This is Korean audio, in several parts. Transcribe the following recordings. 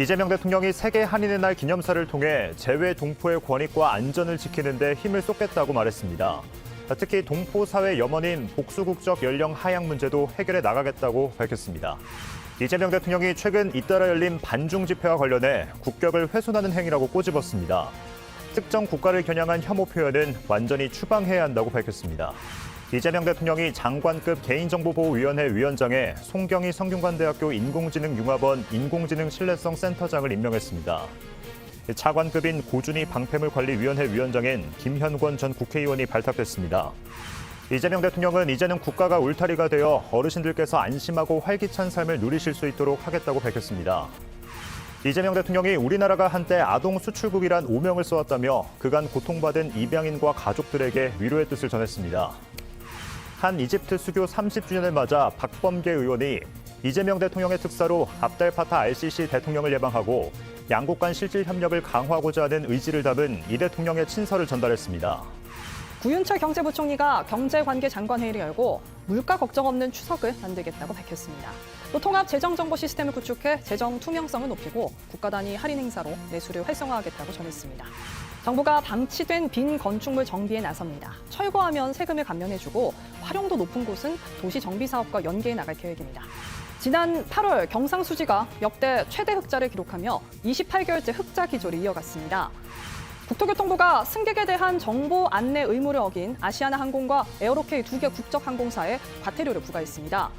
이재명 대통령이 세계 한인의 날 기념사를 통해 재외 동포의 권익과 안전을 지키는 데 힘을 쏟겠다고 말했습니다. 특히 동포 사회 염원인 복수국적 연령 하향 문제도 해결해 나가겠다고 밝혔습니다. 이재명 대통령이 최근 잇따라 열린 반중 집회와 관련해 국격을 훼손하는 행위라고 꼬집었습니다. 특정 국가를 겨냥한 혐오 표현은 완전히 추방해야 한다고 밝혔습니다. 이재명 대통령이 장관급 개인정보보호위원회 위원장에 송경희 성균관대학교 인공지능융합원 인공지능 신뢰성 센터장을 임명했습니다. 차관급인 고준희 방패물관리위원회 위원장인 김현권 전 국회의원이 발탁됐습니다. 이재명 대통령은 이제는 국가가 울타리가 되어 어르신들께서 안심하고 활기찬 삶을 누리실 수 있도록 하겠다고 밝혔습니다. 이재명 대통령이 우리나라가 한때 아동 수출국이란 오명을 써왔다며 그간 고통받은 입양인과 가족들에게 위로의 뜻을 전했습니다. 한 이집트 수교 30주년을 맞아 박범계 의원이 이재명 대통령의 특사로 압달 파타 RCC 대통령을 예방하고 양국 간 실질 협력을 강화하고자 하는 의지를 담은 이 대통령의 친서를 전달했습니다. 구윤철 경제부총리가 경제관계 장관회의를 열고 물가 걱정 없는 추석을 만들겠다고 밝혔습니다. 또 통합 재정 정보 시스템을 구축해 재정 투명성을 높이고 국가 단위 할인 행사로 내수를 활성화하겠다고 전했습니다. 정부가 방치된 빈 건축물 정비에 나섭니다. 철거하면 세금을 감면해주고 활용도 높은 곳은 도시 정비 사업과 연계해 나갈 계획입니다. 지난 8월 경상수지가 역대 최대 흑자를 기록하며 28개월째 흑자 기조를 이어갔습니다. 국토교통부가 승객에 대한 정보 안내 의무를 어긴 아시아나 항공과 에어로케이 두 개 국적 항공사에 과태료를 부과했습니다.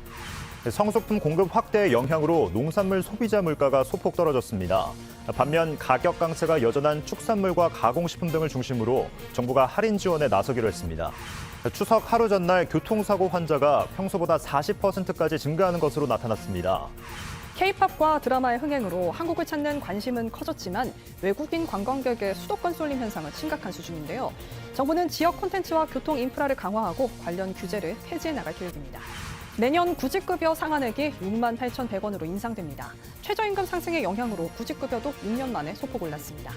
성소품 공급 확대의 영향으로 농산물 소비자 물가가 소폭 떨어졌습니다. 반면 가격 강세가 여전한 축산물과 가공식품 등을 중심으로 정부가 할인 지원에 나서기로 했습니다. 추석 하루 전날 교통사고 환자가 평소보다 40%까지 증가하는 것으로 나타났습니다. K-팝과 드라마의 흥행으로 한국을 찾는 관심은 커졌지만 외국인 관광객의 수도권 쏠림 현상은 심각한 수준인데요. 정부는 지역 콘텐츠와 교통 인프라를 강화하고 관련 규제를 폐지해 나갈 계획입니다. 내년 구직급여 상한액이 6만 8,100원으로 인상됩니다. 최저임금 상승의 영향으로 구직급여도 6년 만에 소폭 올랐습니다.